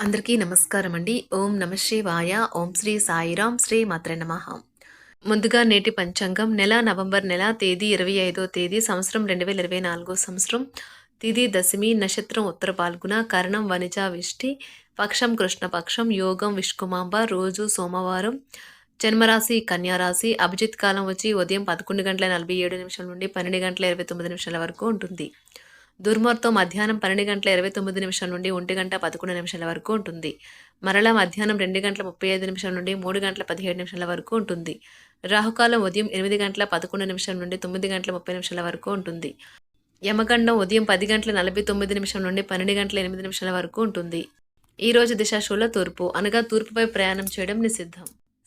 అందరికీ నమస్కారం అండి ఓం నమ శివాయ. ఓం శ్రీ సాయిరాం. శ్రీ మాత్ర నమ. ముందుగా నేటి పంచాంగం. నెల నవంబర్ నెల తేదీ ఇరవై ఐదో తేదీ సంవత్సరం రెండు వేల ఇరవై నాలుగో సంవత్సరం. తిది దశమి నక్షత్రం ఉత్తర పాల్గొన కరణం వనిజ విష్టి. పక్షం కృష్ణపక్షం. యోగం విష్కుమాంబ. రోజు సోమవారం. జన్మరాశి కన్యారాశి. అభిజిత్ కాలం వచ్చి ఉదయం పదకొండు గంటల నలభై ఏడు నిమిషాల నుండి పన్నెండు గంటల ఇరవై తొమ్మిది నిమిషాల వరకు ఉంటుంది. దుర్ముహూర్తం మధ్యాహ్నం పన్నెండు గంటల ఇరవై తొమ్మిది నిమిషాల నుండి ఒంటి గంట పదకొండు నిమిషాల వరకు ఉంటుంది. మరలా మధ్యాహ్నం రెండు గంటల ముప్పై ఐదు నిమిషాల నుండి మూడు గంటల పదిహేడు నిమిషాల వరకు ఉంటుంది. రాహుకాలం ఉదయం ఎనిమిది గంటల పదకొండు నిమిషాల నుండి తొమ్మిది గంటల ముప్పై నిమిషాల వరకు ఉంటుంది. యమగండం ఉదయం పది గంటల నలభై తొమ్మిది నిమిషం నుండి పన్నెండు గంటల ఎనిమిది నిమిషాల వరకు ఉంటుంది. ఈ రోజు దిశాశూల తూర్పు అనగా తూర్పుపై ప్రయాణం చేయడం నిషిద్ధం.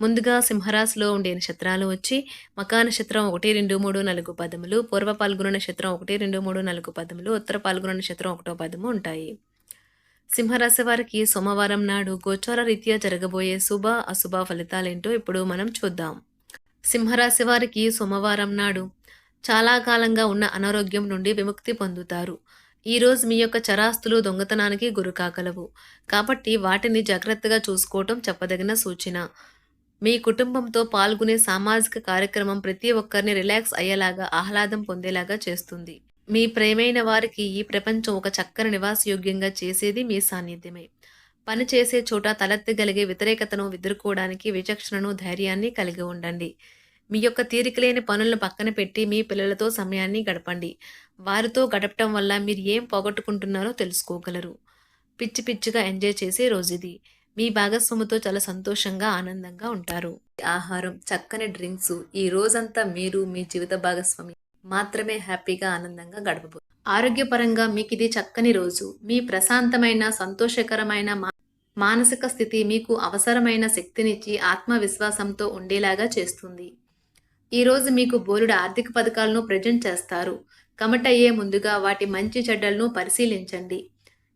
ముందుగా సింహరాశిలో ఉండే నక్షత్రాలు వచ్చి మకా నక్షత్రం ఒకటి రెండు మూడు నాలుగు పదములు పూర్వ పాల్గొన నక్షత్రం ఒకటి రెండు మూడు నాలుగు పదములు ఉత్తర పాల్గొన నక్షత్రం ఒకటో పదము ఉంటాయి. సింహరాశి వారికి సోమవారం నాడు గోచార రీత్యా జరగబోయే శుభ అశుభ ఫలితాలేంటో ఇప్పుడు మనం చూద్దాం. సింహరాశి వారికి సోమవారం నాడు చాలా కాలంగా ఉన్న అనారోగ్యం నుండి విముక్తి పొందుతారు. ఈరోజు మీ యొక్క చరాస్తులు దొంగతనానికి గురికాగలవు. కాబట్టి వాటిని జాగ్రత్తగా చూసుకోవటం చెప్పదగిన సూచన. మీ కుటుంబంతో పాల్గొనే సామాజిక కార్యక్రమం ప్రతి ఒక్కరిని రిలాక్స్ అయ్యేలాగా ఆహ్లాదం పొందేలాగా చేస్తుంది. మీ ప్రేమైన వారికి ఈ ప్రపంచం ఒక చక్కని నివాసయోగ్యంగా చేసేది మీ సాన్నిధ్యమే. పని చేసే చోట తలెత్తగలిగే వ్యతిరేకతను ఎదుర్కోవడానికి విచక్షణను ధైర్యాన్ని కలిగి ఉండండి. మీ యొక్క తీరికలేని పనులను పక్కన పెట్టి మీ పిల్లలతో సమయాన్ని గడపండి. వారితో గడపటం వల్ల మీరు ఏం పోగొట్టుకుంటున్నారో తెలుసుకోగలరు. పిచ్చి పిచ్చిగా ఎంజాయ్ చేసే రోజు ఇది. మీ భాగస్వామితో చాలా సంతోషంగా ఆనందంగా ఉంటారు. ఆహారం చక్కని డ్రింక్స్ ఈ రోజంతా మీరు మీ జీవిత భాగస్వామి మాత్రమే హ్యాపీగా ఆనందంగా గడపబోతుంది ఆరోగ్యపరంగా మీకు ఇది చక్కని రోజు. మీ ప్రశాంతమైన సంతోషకరమైన మా- మానసిక స్థితి మీకు అవసరమైన శక్తినిచ్చి ఆత్మవిశ్వాసంతో ఉండేలాగా చేస్తుంది. ఈ రోజు మీకు బోలుడు ఆర్థిక పథకాలను ప్రజెంట్ చేస్తారు. కమట అయ్యే ముందుగా వాటి మంచి చెడ్డలను పరిశీలించండి.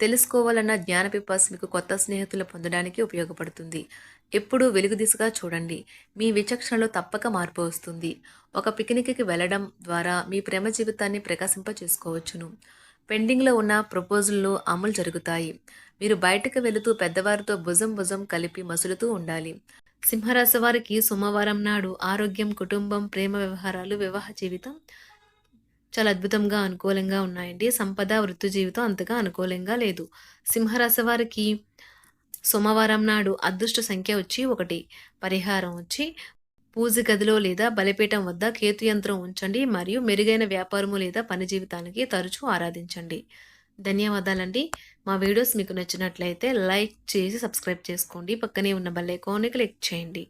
తెలుసుకోవాలన్న జ్ఞాన పిపాస్ మీకు కొత్త స్నేహితులు పొందడానికి ఉపయోగపడుతుంది. ఎప్పుడూ వెలుగు దిశగా చూడండి. మీ విచక్షణలో తప్పక మార్పు వస్తుంది. ఒక పిక్నిక్కి వెళ్ళడం ద్వారా మీ ప్రేమ జీవితాన్ని ప్రకాశింప చేసుకోవచ్చును పెండింగ్లో ఉన్న ప్రపోజల్లు అమలు జరుగుతాయి. మీరు బయటకు వెళుతూ పెద్దవారితో భుజం భుజం కలిపి మసులుతూ ఉండాలి. సింహరాశి వారికి సోమవారం నాడు ఆరోగ్యం కుటుంబం ప్రేమ వ్యవహారాలు వివాహ జీవితం చాలా అద్భుతంగా అనుకూలంగా ఉన్నాయండి. సంపద వృత్తి జీవితం అంతగా అనుకూలంగా లేదు. సింహరాశి వారికి సోమవారం నాడు అదృష్ట సంఖ్య వచ్చి ఒకటి. పరిహారం వచ్చి పూజ గదిలో లేదా బలిపీఠం వద్ద కేతు యంత్రం ఉంచండి మరియు మెరుగైన వ్యాపారము లేదా పని జీవితానికి తరచూ ఆరాధించండి. ధన్యవాదాలండి. మా వీడియోస్ మీకు నచ్చినట్లయితే లైక్ చేసి సబ్స్క్రైబ్ చేసుకోండి. పక్కనే ఉన్న బెల్ ఐకాన్ని క్లిక్ చేయండి.